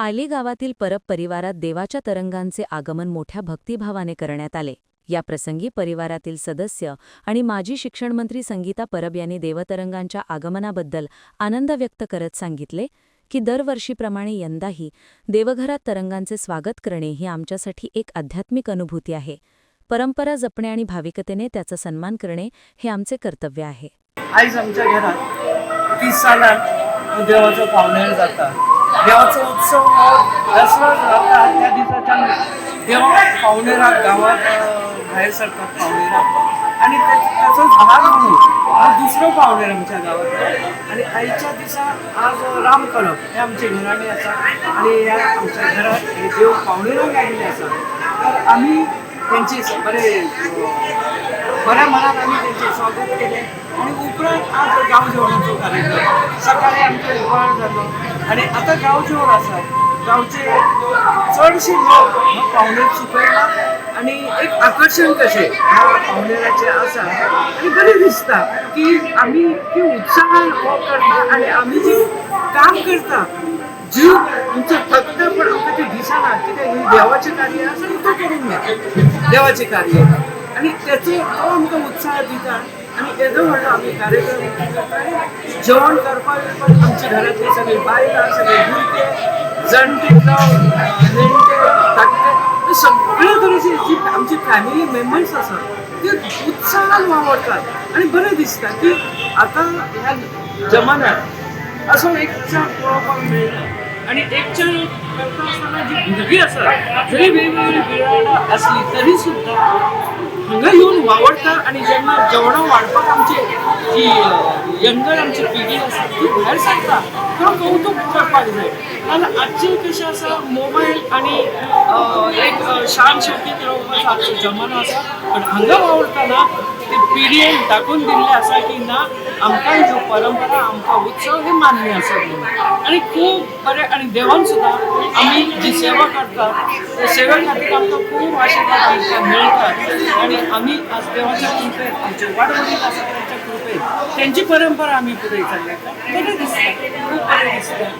पायली गावातील परब परिवारात देवाच्या तरंगांचे आगमन मोठ्या भक्तिभावाने करण्यात आले. या प्रसंगी परिवारातील सदस्य आणि माजी शिक्षणमंत्री संगीता परब यांनी देवतरंगांच्या आगमनाबद्दल आनंद व्यक्त करत सांगितले की दरवर्षीप्रमाणे यंदाही देवघरात तरंगांचे स्वागत करणे ही आमच्यासाठी एक आध्यात्मिक अनुभूती आहे. परंपरा जपणे आणि भाविकतेने त्याचा सन्मान करणे हे आमचे कर्तव्य आहे. आज आमच्या घरात तीस सालात देवाचं पाहुण्या जातात. देवाचो उत्सव दसरा दसरो त्या दिवसाच्या देवा पावणेराक गावात बाहेर सरतात पावणेराक आणि ते- त्याचो भाग म्हणून हा दुसरं पावणेर आमच्या गावात आणि आईच्या दिसा आज राम करप हे आमचे घराणे असा. आणि या आमच्या घरात हे देव पावणेराक आयिल्ले असा. तर आम्ही त्यांचे बरे बऱ्या मनात आम्ही त्यांचे स्वागत केले. आणि उपरांत आज गाव जेवणाचो कार्यक्रम. सकाळी आणि आता गावचे वर आसा गावचे चडशे लोक हो पावणेर आणि एक आकर्षण कशें ह्या पावणेराचें आसा आणि बरें दिसता की आमी की उत्साहान हो करता आणि आमी जी काम करता जीव आमचो थकता पण आमकां ते दिसना कित्याक ही देवाचें कार्य आसा तो करून घेता देवाचें कार्य आणि त्याचो तो आमकां उत्साह दिता आणि येदो व्हडलो आमी कार्यक्रम जेवण करपाक पण आमच्या घरांतली सगळी बायलां सगळे भुरगे जाणटे जावं नेणटे धाकटे सगळे तरेची जी आमची फॅमिली मेंबर्स आसात ते उत्साहान वावरतात. आणि बरें दिसता की आतां ह्या जमान्यात असो एक उत्साह पळोवपाक मेळना आणि एकच्यान करता आसतना जी भुरगीं आसात जरी वेगवेगळी बिराडां असली तरी सुद्धा हांगा येवन वावरता आणि जेन्ना जेवणां वाडपाक आमची जी यंगर आमची पिढी आसा ती भायर सरता तेव्हा कौतुक करपाक जाय नाजाल्यार आजचे कशें आसा मोबायल आनी एक अं, शान शेवटीत रावपाचो जमानो आसा पण हांगा वावरतना ते पिडयेन दाखोवन दिल्लें आसा की ना आमकां ज्यो परंपरा आमकां उत्सव हे मान्य आसा आनी खूब बरें आनी देवान सुद्दां आमी जी सेवा करतात त्या सेवे खातीर आमकां खूब आशिर्वाद मेळटा मेळटात आनी आमी आज देवाच्या कृपेन आमचे वाडवडील आसा त्यांच्या कृपेन त्यांची परंपरा आमी फुडें बरें दिसता खूब बरें दिसता